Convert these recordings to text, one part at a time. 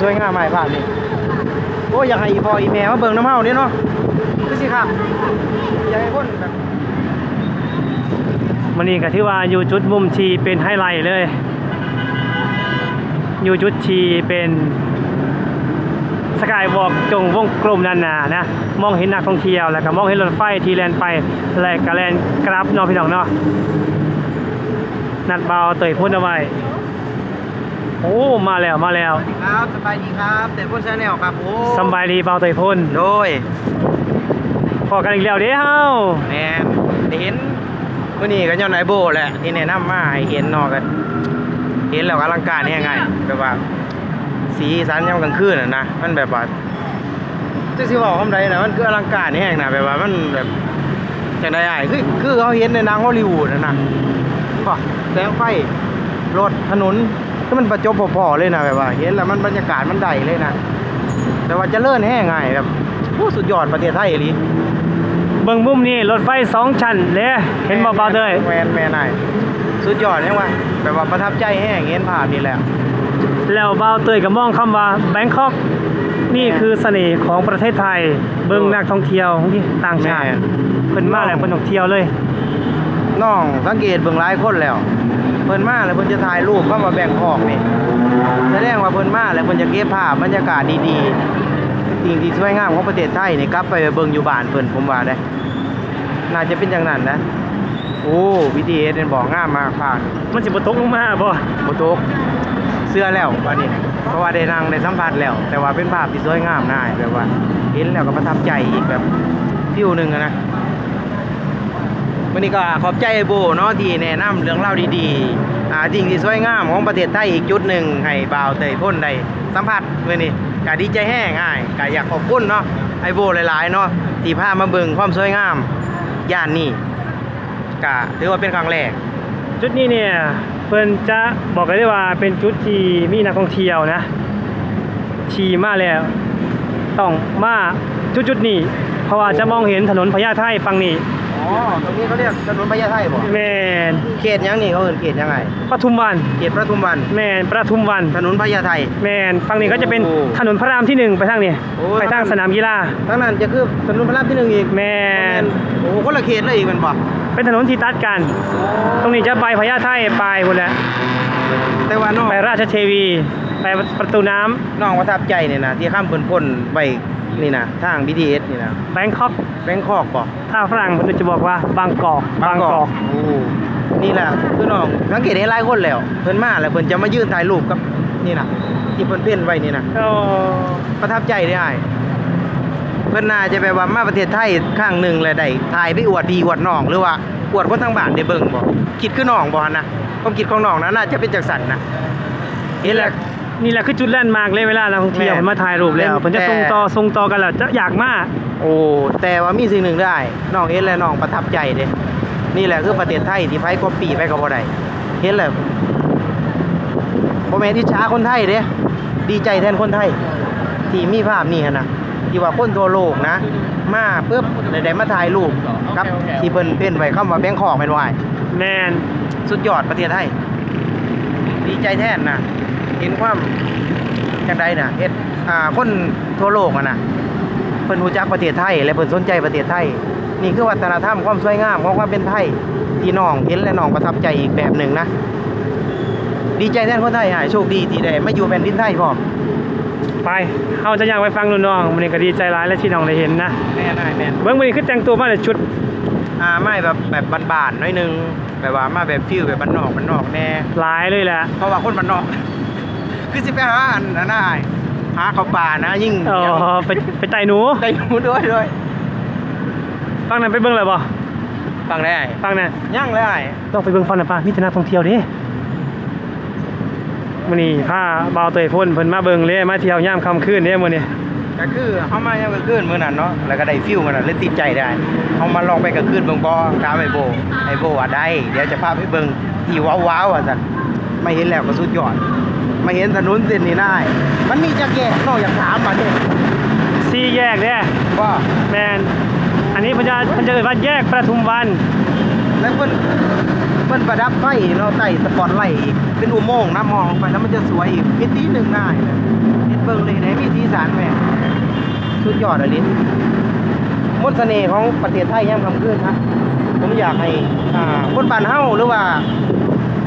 สวยงามมากภาพนี่โอ้ยอยากให้อีพออีแม่มาเบิ่งน้ำเฮาเนี่เนาะคือสิครับอยากให้คนแบบมันนี่ก็ถือว่าอยู่จุดมุมชีเป็นไฮไลท์เลย อยู่จุดชีเป็นสกายวอล์กจงวงกลมนานานะ มองเห็นนักท่องเที่ยวแล้วก็มองเห็นรถไฟที่แลนไปและก็แลนกราฟเนาะพี่น้องเนาะนัดเบาเตยพุ่นเอาไว้โอ้ มาแล้วมาแล้ว ครับส บายดีครับแต่พ่นชาแนลครับโอ้สำบายดีเบาเตยพุ่นโดยพอกันอีกแล้วเด้เฮาแม่นได้เห็นมื้อนี้ก็ย้อนไอโบแหละที่แนะนำมาให้เห็นเนาะกัน เห็นแล้วอลังการแฮ่ไงแบบว่า สีสันยามกลางคืนน่ะนะมันแบบว่าจะสิบอกคำใดนะมันคืออลังการแห้งนะแบบว่ามันแบบจังได๋อ้ายคือคือเขาเห็นในหนังฮอลลีวูดน่ะนะบ่แสงไฟรถถนน ก็มันประจบพอๆเลยนะแบบว่า เห็นแล้วมันบรรยากาศมันได้เลยนะแต่ว่าเจะเลื่อนแห้งง่ายแบบโอ้สุดยอดประเทศไทยอีหลีเบิ่งมุมนี้รถไฟสองชั้นเด้เห็นบ่เบาเตยแมนแมนนายสุดยอดยังวะแบบว่าประทับใจแห้งเห็นภาพนี่แหละแล้วเบาเตยก็มองคำว่าแบงคอกนี่คือเสน่ห์ของประเทศไทย เบิ่งนักท่องเที่ยวที่ต่างชาติแม่นเพิ่นมาแล้วเพิ่นท่องเที่ยวเลยน้องสังเกตเบิ่งหลายคนแล้ว เพิ่นมาแล้วเพิ่นจะถ่ายรูปเข้ามาแบ่งออกนี่แสดงว่าเพิ่นมาแล้วเพิ่นจะเก็บภาพบรรยากาศดีๆสิ่งที่สวยงามของประเทศไทยนี่กลับไปเบิ่งอยู่บ้านเพิ่นผมว่าได้น่าจะเป็นอย่างนั้นนะ โอ้วิดีเอสเป็นบอกงามมากผ่านมันสิบ่ตกลงมาบ่โบโตกเสื้อแล้ววันนี้ เพราะว่าได้นั่งได้สัมผัสแล้ว แต่ว่าเป็นภาพที่สวยงามน่ายแบบว่า เห็นแล้วก็ประทับใจอีกแบบฟิวหนึ่งอะนะ วันนี้ก็ขอบใจไอโบเนาะที่แนะนำเรื่องเล่าดีๆอ่าสิ่งที่สวยงามของประเทศไทยอีกจุดหนึ่งให้บ่าวเตยพ่นได้สัมผัสวันนี้ก็ดีใจแห้งง่ายก็อยากขอบคุณเนาะไอโบหลายๆเนาะที่พามาเบิ่งความสวยงามย่านนี้ก็ถือว่าเป็นครั้งแรกจุดนี้เนี่ยเพิ่นจะบอกกันได้ว่าเป็นจุดที่มีนักท่องเที่ยวนะทีมาแล้วต้องมาจุดจุดๆนี้ เพราะว่าจะมองเห็นถนนพญาไทฝั่งนี้ อ๋อตรงนี้เขาเรียกถนนพญาไทบ่แม่นเขตยังนี่เขาเอิ้นเขตยังไงปทุมวัน เขตประทุมวันแม่นปทุมวัน ถนนพญาไท แมนฝั่งนี้ก็จะเป็นโอ้ถนนพระรามที่หนึ่งไปทางนี้โอ้ ไปทางสนามกีฬาทั้งนั้นจะคือถนนพระรามที่หนึ่งอีกแมนโอ้โหคนละเขตเลยอีกแมันบ่เป็นถนนที่ตัดกัน ตรงนี้จะไปพญาไทไปหมดแล้วแต่ว่าน้องไปราชเทวี ไปประตูน้ำ น้องประทับใจนี่นะที่ข้ามเพิ่นพ่นไป นี่นะทาง BTS นี่นะแบงคอกแบงคอกบ่ถ้าฝรั่งมันจะบอกว่าบางกอกโอ้นี่แหละคือน้องสังเกตเห็นหลายคนแล้วเพิ่นมาแล้วเพิ่นจะมายืนถ่ายรูปกับนี่นะที่เพิ่นเพ่นไว้นี่นะโอ้ประทับใจได้อ้ายเพิ่นน่าจะแบบว่ามาประเทศไทยครั้งหนึ่งเลยได้ถ่ายไปอวดพี่อวดน้องหรือว่าอวดคนทางบ้านได้เบิ่งบ่คิดคือน้องบ่หั่นนะความคิดของน้องนะน่าจะเป็นจังสันนะเห็นแล้ว นี่แหละคือจุดแลนด์มาร์กเลยเวลานักท่องเที่ยวแม่นมันมาถ่ายรูปแล้วแม่นมันจะแต่ ส่งต่อส่งต่อกันแล้วจะอยากมาโอ้แต่ว่ามีสิ่งหนึ่งได้น้องเห็นแล้วน้องประทับใจเด้นี่แหละคือประเทศไทยที่ไผก็ปีไปก็บ่ได้เห็นแล้วบ่แม่นอิจฉาคนไทยเด้ดีใจแทนคนไทย ที่มีภาพนี่หั่นนะที่ว่าคนทั่วโลกนะ มาปุ๊บได้ได้มาถ่ายรูปกับที่เพิ่นเพ่นไว้คำว่าแบงคอกแม่นว่าแมนสุดยอดประเทศไทย ดีใจแทนนะ เห็นความจังใดนะเฮ็ดอ่าคนทั่วโลกอะนะเพิ่นรู้จักประเทศไทย และเพิ่นสนใจประเทศไทย นี่คือวัฒนธรรมความสวยงามของความเป็นไทย ที่น้องเห็นและน้องประทับใจอีกแบบหนึ่งนะ ดีใจแทนคนไทยหายโชคดีที่ได้มาอยู่แผ่นดินไทยพร้อมไปเขาจะอยากไปฟังนุ่นน้องมันนี้ก็ดีใจร้ายและที่น้องได้เห็นนะแม่นายแม่นเบิ้งมันนี้คือแต่งตัวมาในชุด อ่าไม่แบบแบบบานๆหน้อยหนึงแบบว่ามาแบบฟิลแบบบ้านนอกบ้านนอกแน่หลายเลยแหละเพราะว่าคนบ้านนอก คือสิไปหาอันนั้นน่ะอ้ายหาเขาวป่านะ ยิ่งอ๋อไปไปไต่หนูใจหนูด้วยด้วยฟังนั้นไปเบิ้งเลยบ่ฟังได้อ้ายฟังนั้นย่างเลยอ้ายต้องไปเบิ่งฟังนะป้ามีแต่นักท่องเที่ยวเด้มื้อนี้พาบ่าวเตยพ่นเพิ่นมาเบิ่งเลยมาเที่ยวยามค่ำคืนเด้มื้อนี้ก็คือเฮามายังกลางคืนมื้อนั้นเนาะแล้วก็ได้ฟิลมื้อนั้นเลยติดใจได้เฮามาลองไปกลางคืนเบิ่งบ่ถามไอ้โบไอ้โบว่าได้เดี๋ยวจะพาไปเบิ่งที่ว้าวๆว่าซั่นมาเห็นแล้วก็สุดยอด มาเห็นถนนเส้นนี้ได้ มันมีจักแยกเนาะอยากถามมาเนี่ยสี่แยกเด้ว่าแม่นอันนี้เพิ่นจะเพิ่นจะเอิ้นว่าแยกประทุมวันแล้วเพิ่นเพิ่นประดับไฟเราใส่สปอตไลท์อีกเป็นอุโมงค์นะมองลงไปแล้วมันจะสวยอีกมิติหนึ่งได้เลยเฮ็ดเบิ่งสันแม่สุดยอดเลยลิ้นมนต์เสน่ห์ของประเทศไทยย่ำคำขึ้นครับผมอยากให้อ่าคนบ้านเฮาหรือว่าใ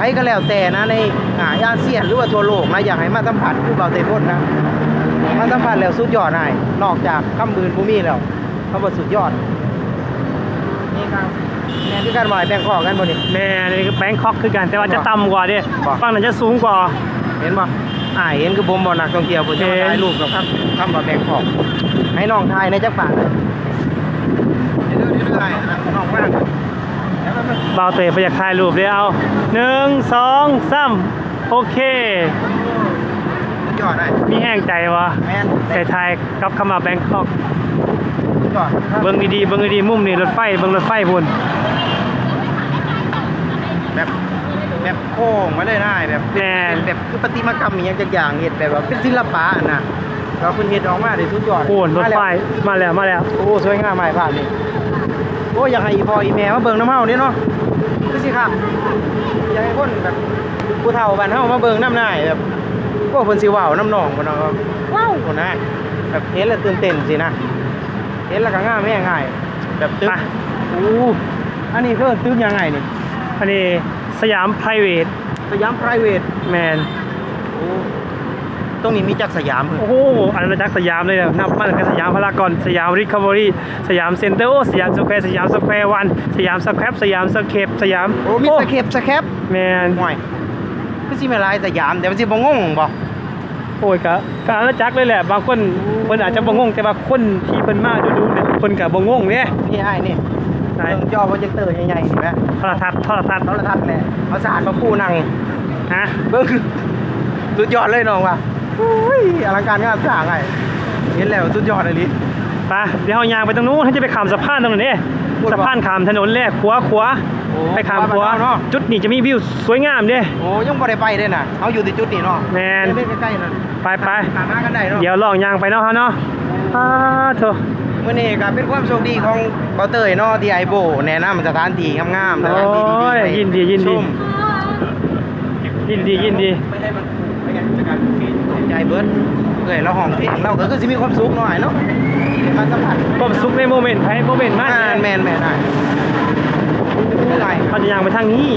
ครก็แล้วแต่นะในอ่าอาเซียนหรือว่าทั่วโลกนะอยากให้มาสัมผัสผู้เบาเตยพ่นนะมาสัมผัสแล้วสุดยอดนายนอกจากคำบืนภูมิแล้วเขาบอกสุดยอดนี่ครับแม่ที่การหมายแบงคอกกันบ่นี่แม่นี่คือแบงคอกคือกันแต่ว่าจะบ่ต่ำกว่าเด้บ่ฝั่งนั้นจะสูงกว่าเห็นป่ะอ่าเห็นคือผมบ่นักท่องเที่ยวผมจะมาเห็นถ่ายรูปกับครับคำว่าแบงคอกให้น้องถ่ายในจักรปากเดี๋ยวเดี๋ยวเดี๋ยวได้น้องว่าง เดี๋ยวแป๊บนึงเบาเตยไปอยากถ่ายรูปเด้เอาหนึ่งสองสามโอเคสุดยอดได้มีแห้งใจวะแมนแต่ถ่ายกับคำว่าแบงคอกสุดยอดเบิ่งดีๆเบิ่งดีๆมุมนี่รถไฟเบิ่งรถไฟพุ่นแบบแบบโค้งมาเลยได้แบบแม่นแบบคือประติมากรรมอหย่างจักอย่างเฮ็ดแบบว่าเป็นศิลปะอะนะ เราเพิ่นเฮ็ดออกมาได้สุดยอดโอ้นรถไฟมาแล้วมาแล้วมาแล้วโอ้สวยงามมากผ่านนี่โอ้อยากให้อีพ่ออีแม่มาเบิ่งน้ำเฮานี่เนาะคือสิครับอยากให้คนแบบผู้เฒ่าบ้านเฮามาเบิ่งน้ำหน้ายแบบพวกเพิ่นสิเว้าน้ำหนองพุ่นเนาะว้าวพุ่นนะแบบเห็นแล้วตื่นเต้นสินะเห็นแล้วก็ง่ายแม่ง่ายแบบตึกไปอู้อันนี้คือตึกยังไงนี่อันนี้สยาม private สยาม private แมนโอ้ ตรงนี้มีจักรสยามเหรอโอ้โหอันนั้นจากสยามเลยนะนับมาตั้งแต่สยามพารากอนสยามริคาบอรี่สยามเซ็นเตอร์โอสยามสแควร์สยามสแควร์วันสยามสแควร์สยามสเคปสยามโอ้มีสเคปสแคปแมนห่วยคือสิแม่นหลายสยามแต่มันสิบ่งงบ่โอ้ยกะกะอาณาจักรเลยแหละบางคนเพิ่นอาจจะบ่งงแต่ว่าคนที่เพิ่นมาดูๆเนี่ยเพิ่นก็บ่งงเนี่ยนี่ไอ้นี่ไหนเบิ่งจอโปรเจคเตอร์ใหญ่ๆนี่แหมโทรทัศน์โทรทัศน์โทรทัศน์แหละเอาสารมาปูนั่งฮะเบิ่งสุดยอดเลยน้องว่ะโอ้ยอลังการงานสร้างไงเห็นแล้วสุดยอดเลยลิไปเดี๋ยวเฮายางไปตรงนู้นให้จะไปข้ามสะพานตรงนั้นเด้พูดว่าสะพานข้ามถนนแรกขวาขวาโอ้ไปข้ามขขวาวาบ้านเราเนาะจุดนี้จะมีวิวสวยงามเด้โอ้ยังบ่ได้ไปเลยน่ะเอาอยู่ที่จุดนี้เนาะแม่นเล่นใกล้ๆนั่นไปไปตามมากันได้เนาะเดี๋ยวลองยางไปเนาะฮะเนาะอ้าโถมื่อนี้ก็เป็นความโชคดีของเบาเตยเนาะที่ไอโบแนะนำสถานที่งามๆสถานที่ดีโอ้ยๆให้ยินดียินดีชมยินดียินดีไม่ให้มันไม่งั้นจะกลายเป็นเกณฑ์ ใจเบิร์ดเอ้ยเราห้องเพลงเราก็คือสิมีความสุขหน่อยเนาะที่ได้มาสัมผัสความสุขในโมเมนต์ไทยโมเมนต์มากอ่าแมนแมนได้ไม่ไรเขาจะยางไปทางนี้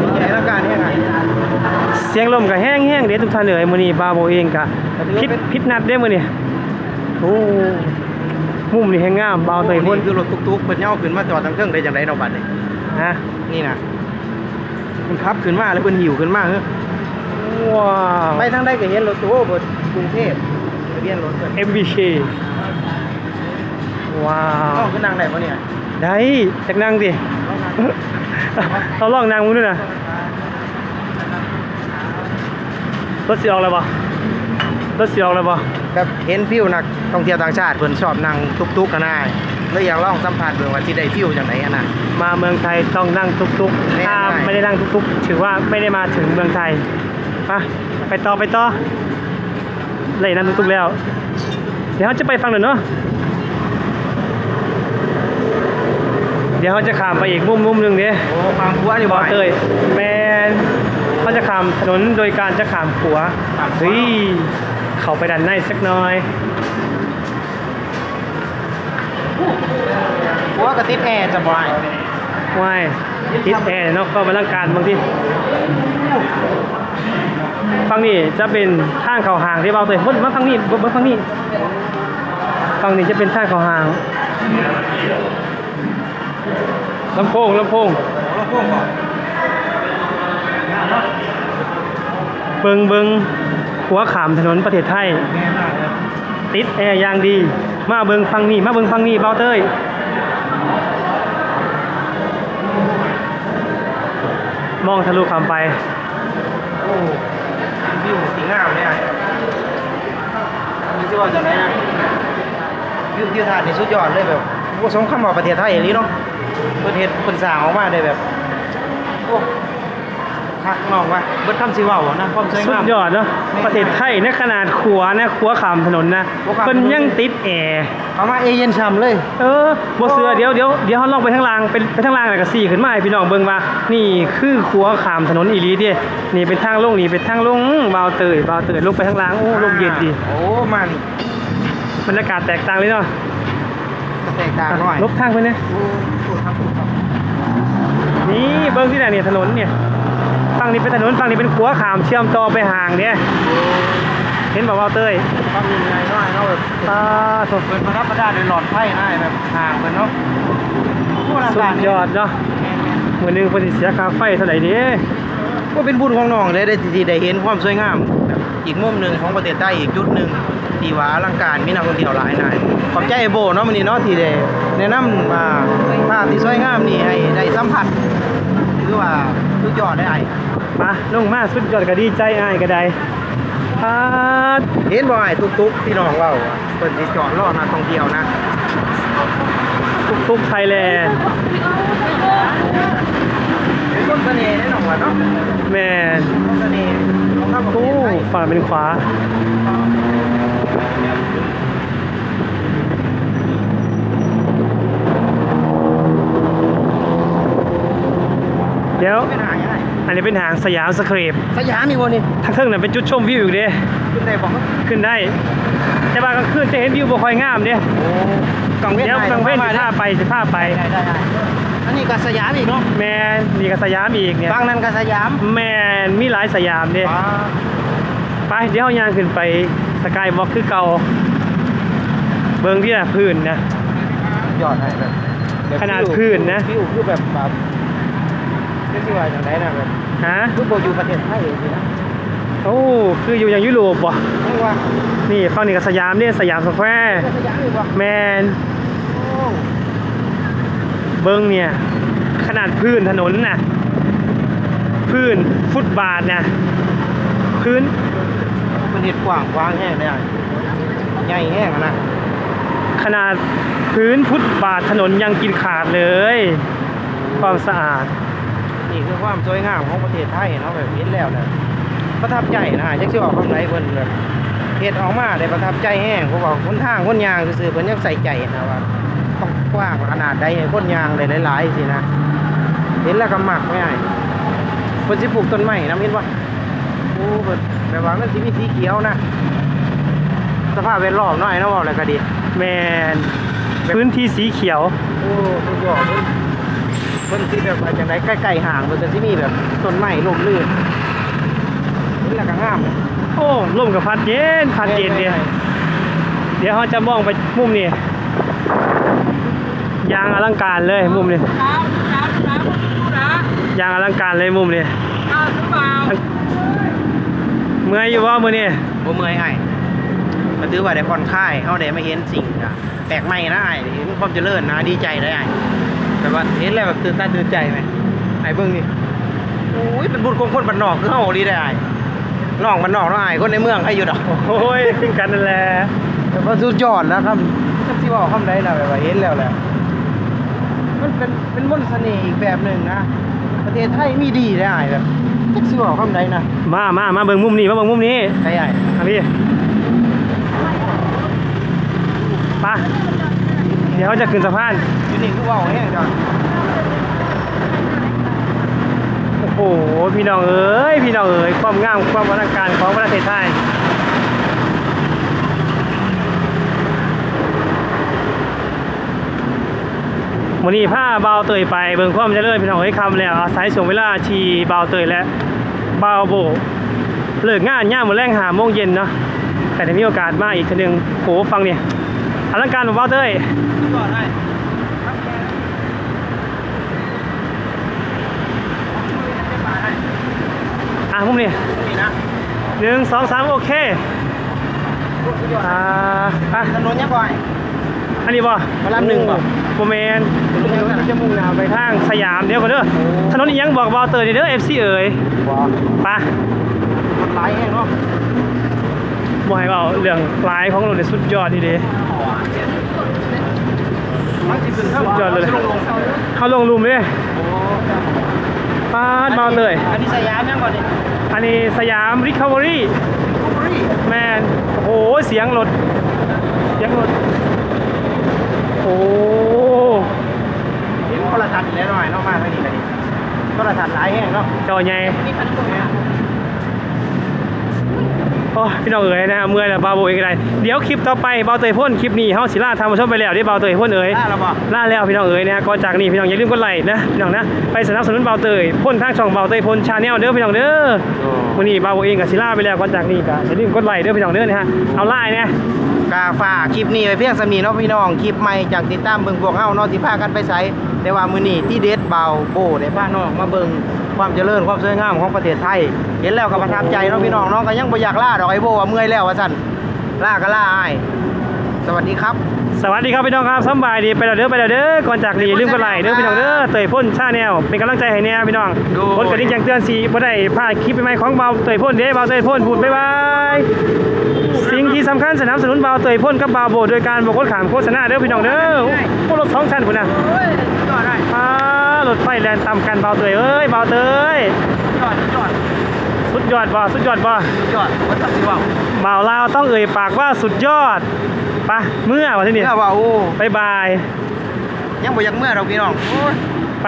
ดีใจแล้วการเนี่ยไงเสียงลมก็แห้งแห้งๆเด้ทุกท่านเอ๋ยมื้อนี้บาโบเองก็พิษพิษนัดเด้มื้อนี้โอ้มุมนี่แห้งงามเบาเตยพุ่นคือรถตุ๊กๆเพิ่นย่อขึ้นมาจอดทางเครื่องได้จังไดเนาะบัดนี้ฮะนี่นะมันขับขึ้นมาแล้วเพิ่นหิวขึ้นมาเฮ้ย ว้าว ไปทางใดก็เห็นรถตู้บนกรุงเทพทะเบียนรถเพิ่น MBK ว้าเอ้าววขึ้นนั่งได้ปะเนี่ยได้จักนั่งดิเราลองนั่งมึงด้วยนะรถสีออกเลยปะรถสีออกเลยปะแบบเห็นฟิวนักท่องเที่ยวต่างชาติเพิ่นชอบนั่งตุกๆกันน่าเลยอยากลองสัมผัสเบิ่งว่าสิได้ฟิวจังได๋อะนะ มาเมืองไทยต้องนั่งทุกไม่ๆถ้าได้ไม่ได้นั่งทุกๆ ถือว่าไม่ได้มาถึงเมืองไทย ไปไปต่อไปต่อเลยนั่งทุกๆแล้ว เดี๋ยวเขาจะไปฟังหน่อยเนาะเดี๋ยวเขาจะข้ามไปอีกมุมมุมหนึ่งเด้โอ้ความกลัวนี่บบ่อเตยแมนเขาจะข้ามถนนโดยการจะข้ามขัวข้ามขวาเฮ้ยเข้าไปด้านในสักหน่อยกลัวก็ติดแอร์สบายว้ายติดแอร์เนาะก็มาร่างการบางที ฟังนี่จะเป็นทางเขาหางที่เบาเตยเบิ้ลมาฟังนี่เบิ้ลฟังนี่ฟังนี่จะเป็นทางเขาหางลำโพงลำโพงโอ้โหบ่เบิงเบิงขัวขามถนนประเทศไทย ติดแอร์ยางดี มาเบิงฟังนี่มาเบิงฟังนี่เบาเต้ยมองทะลุคำไป อ้วิวสีงามเลยอะนี่สิว่าจังไดนะวิวทิวทัศน์นี่สุดยอดเลยแบบโอ้สมคำว่าประเทศไทยอีหลีเนาะเพิ่นเฮ็ดเพิ่นสร้างออกมาได้แบบโอ้คักน้องว่าเบิดคำสิเว้านะความสวยสุงาดมยอดเนาะประเทศไทยในขนาดขัวนะขัวขามถนนนะขัวข้ามถนน เพิ่นยังติดแอร์ เขามาเอเย็นช่ำเลย เออบ่เสือเดี๋ยวเดี๋ยวเดี๋ยวเฮาลองไปทางล่างเป็นไปทางล่างแล้วก็สี่ขึ้นมาให้พี่น้องเบิ่งว่า นี่คือขัวขามถนนอีหลีเด้นี่เป็นทางลงนี่เป็นทางลงบาวเตยบาวเตยลงไปทางล่างโอ้ลมเย็นดีโอ้มันบรรยากาศแตกต่างเลยเนาะก็แตกต่างหน่อยลบทางไปเนี่ยโอ้ถูกครับถูกครับนี่เบิ่งที่ไหนเนี่ยถนนเนี่ยฝั่งนี้เป็นถนนฝั่งนี้เป็นขัวขามเชื่อมต่อไปห่างเนี่ย เห็นบ่บาวเตยความยังไงน้อยเนาะแบบตาโถเปิดมารับประทานโดยหลอดไฟนะแบบห่างกันเนาะผู้รักสุษาดยอดเนาะมื้อหนึงเพิ่นสิเสียค่าไฟเท่าไหร่เด้ก็เป็นบุญของน้องได้ได้ที่ได้เห็นความสวยงามแบบอีกมุมหนึ่งของประเทศไทยอีกจุดหนึ่งที่ว่าอลังการมีนักท่องเที่ยวหลายนายขอบใจไอ้โบเนาะมื้อนี้เนาะที่ได้แนะนำมาภาพที่สวยงามนี่ให้ได้สัมผัสคือว่าสุดยอดได้ไอ้มาลงมาสุดยอดก็ดีใจอ้ายก็ได้ พาดเห็นบ่ไอ้ตุ๊กๆที่น้องเว้าอะเพิ่นสิจอดรอนักท่องเที่ยวนะทุกทุกไทยแลนด์เป็นคนเสน่ห์แน่นอนว่าเนาะแม่นคนเสน่ห์ของคำประเทโอ้ศไทยฝั่งเป็นขวา เดี๋ยว เป็นหางยังไงอันนี้เป็นหางสยามสเครปสยามมีบ่นี่ทางเทิงน่ะเป็นจุดชมวิวอยู่เด้ขึ้นได้บ่ขึ้นได้ แต่ว่ากลางคืนจะเห็นวิวบ่ค่อยงามเด้โอ้กังเวียนเดี๋ยวกลางเว้นสิพาไปสิพาไปได้ได้ได้อันนี้ก็สยามอีกเนาะแม่นนี่ก็สยามอีกเนี่ยฝั่งนั้นก็สยาม แม่นมีหลายสยามเด้ว้าไปเดี๋ยวย่างขึ้นไปสกายวอล์กคือเก่า เบิ่งที่น่ะพื้นนะยอดให้แบบแบบขนาดพื้นนะฟิวคือแบบ แบบเรียกว่าอย่างไรนะแบบฮะคือโบอยู่ประเทศไทยสินะโอ้คืออยู่อย่างยุโรปว่ะนี่ว่านี่ฝั่งนี้ก็สยามเนี่ยสยามสแควร์สยามอีกว่ะแมนโอ้เบิ่งเนี่ย ขนาดพื้นถนนน่ะ พื้นฟุตบาทน่ะ พื้น มันเห็ดกว้างกว้างแห้งได้ใหญ่แห้งอะนะขนาดพื้นฟุตบาทถนนยังกินขาดเลย ความสะอาด นี่คือความสวยงามของประเทศไทยเนาะแบบเห็นแล้วเนี่ยประทับใจนะจักสิออกคำไหนเพิ่นแบบเฮ็ดออกมาได้ประทับใจแห้งเพราะว่าคนทางคนยางซื่อๆเพิ่นยังใส่ใจนะว่าต้องกว้างขนาดใดให้คนยางได้หลายๆสินะเห็นแล้วก็มักไม่ได้เพิ่นสิปลูกต้นไม้นะเห็นบ่โอ้เพิ่นแบบว่ามันสิมีสีเขียวนะสภาพแวดล้อมหน่อยเนาะเว้าแล้วก็ดีแมนพื้นที่สีเขียวโอ้สุดยอดเพิ่นเพิ่นสิแบบว่าจังไดใกล้ๆห่างเพิ่นก็สิมีแบบต้นไม้ร่มรื่นเห็นแล้วก็งามโอ้ลมกับพัดเย็นพัดเย็นเนี่ยเดี๋ยวเขาจะมองไปมุมนี้ยางอลังการเลยมุมนี้ยางอลังการเลยมุมนี้เมื่อยอยู่ว่ามือนี่บ่เมื่อยไอ้ก็ถือว่าได้ผ่อนคลายเฮาได้มาเห็นสิ่งอะแปลกใหม่นะไอ้เห็นความเจริญนะดีใจได้ไอ้ แบบว่าเห็นแล้วแบบตื่นตาตื่นใจไหมไอ้เบิ่งนี่โอ้ยเป็นบุญของคนบ้านนอกคือเฮาดีได้ไอ้น้องบ้านนอกเนาะไอ้คนในเมืองให้อยู่ดอกโอ้ยขึ้นกันนั่นแหละแต่ว่าสุดยอดนะครับจักที่ว่าคำใดนะแบบว่าเห็นแล้วแหละมันเป็นเป็นมนต์เสน่ห์อีกแบบหนึ่งนะประเทศไทยมีดีได้แบบจักที่ว่าคำใดนะมามามาเบิ่งมุมนี้มาเบิ่งมุมนี้ใช่ไอ้อะพี่ไปะเดี๋ยวเขาจะขึ้นสะพานอยู่นี่คือเว่าแห้งจังโอ้โห พี่น้องเอ๋ยพี่น้องเอ๋ยความงาม ความอลังการของประเทศไทยวันนี้ผ้าเบาเตยไปเบิ่งความเจริญพี่น้องเอ้ยคำแล้วอาศัยช่วงเวลาชีเบาเตยและเบาโบเลิกงานย่ามมื้อแรงหาโมงเย็นเนาะแต่ถ้ามีโอกาสมาอีกทีหนึงโหฟังเนี่ย อลังการของเบาเตยสุดยอดได้อะมุมนี้นี่นะหนึ่งสองสามโอเคสุดยอดอ่าอะถนนยังก่อยอันนี้บ่พระรามหนึ่งบ่โปรแมนถนนยังจะมุ่งหน้าไปทางสยามเดี๋ยวก่อนเด้อถนนนี้ยังบอกเบาเตยเด้อ FC เอ๋ยว้าไปะมันหลายแห้งเนาะบ่ให้เบาเรื่องปลายของเราเนี่ยสุดยอดดีเด้มัน สิขึ้นสุดยอดเลยลงลงเขาลงรุมเลยโอ้ปาดเบาเลย อันนี้สยามยังก่อนดิอันนี้สยามรีคา v อรี่แมนโอ้โห เสียงรถเสียงรถโอ้เห็นโทรทัศน์แล้วหน่อยเนอกมาไม่ดีเลยโทรทัศน์หลายแห่งเนาะจอใหญ่ โอ้พี่น้องเอ๋ยนะฮะเมื่อยแล้วบาวโบเองก็ได้เดี๋ยวคลิปต่อไปเบาเตยพ่นคลิปนี้เฮาสิลาทำมาชมไปแล้วที่เบาเตยพ่นเอ๋ยได้แล้วบ่ล่าแล้วพี่น้องเอ๋ยนะฮะก่อนจากนี้พี่น้องอย่าลืมกดไลค์นะพี่น้องนะไปสนับสนุนเบาเตยพ่นทางช่องเบาเตยพ่นชาแนลเด้อพี่น้องเด้อวันนี้เบาโบเองกับศิลาไปแล้วก่อนจากนี้ก็อย่าลืมกดไลค์เด้อพี่น้องเด้อนะฮะเอาไล่เนี่ย กาฝากคลิปนี้ไปเพียงสำนีเนาะพี่น้องคลิปใหม่จากติดตามเบิ่งพวกเฮาเนาะที่พากันไปใสแต่ว่ามือนี้ที่เด็ดเบาโบได้พาน้องมาเบิ่งความเจริญความสวยงามของประเทศไทย เห็นแล้วก็ประทับใจเนาะพี่น้องเนาะก็ยังบ่อยากล่าดอกไอโบว่าเมื่อยแล้วว่าสั่นล่าก็ล่าอ้ายสวัสดีครับ สวัสดีครับพี่น้องครับสำบายดีไปแล้วเด้อไปแล้วเด้อก่อนจากนี้อย่าลืมกดไลค์เด้อพี่น้องเด้อเตยพ่นชาแนลเป็นกำลังใจให้แน่พี่น้องโดยกดกระดิ่งแจ้งเตือนสีบ่ได้พลาดคลิปใหม่ๆของเบาเตยพ่นเด้เบาเตยพ่นพูดบ๊ายบายสิ่งที่สำคัญสนับสนุนเบาเตยพ่นกับเบาโบโดยการบอกกดขามโฆษณาเด้อพี่น้องเด้อพวกรถสองชั้นพุ่นน่ะเฮ้ยยอดได้อ่ารถไฟแล่นต่ำกันเบาเตยเอ้ยเบาเตยยอดยอด สุดยอดบ่สุดยอดบ่ยอดบ่ตัดสิเว้าเบาลาวต้องเอ่ยปากว่าสุดยอดไปะเมื่อวันที่นี่เมื่อว่าโอ้บ๊ายบายยังบ่อยากเมื่อเราพี่น้องโอ้ยไป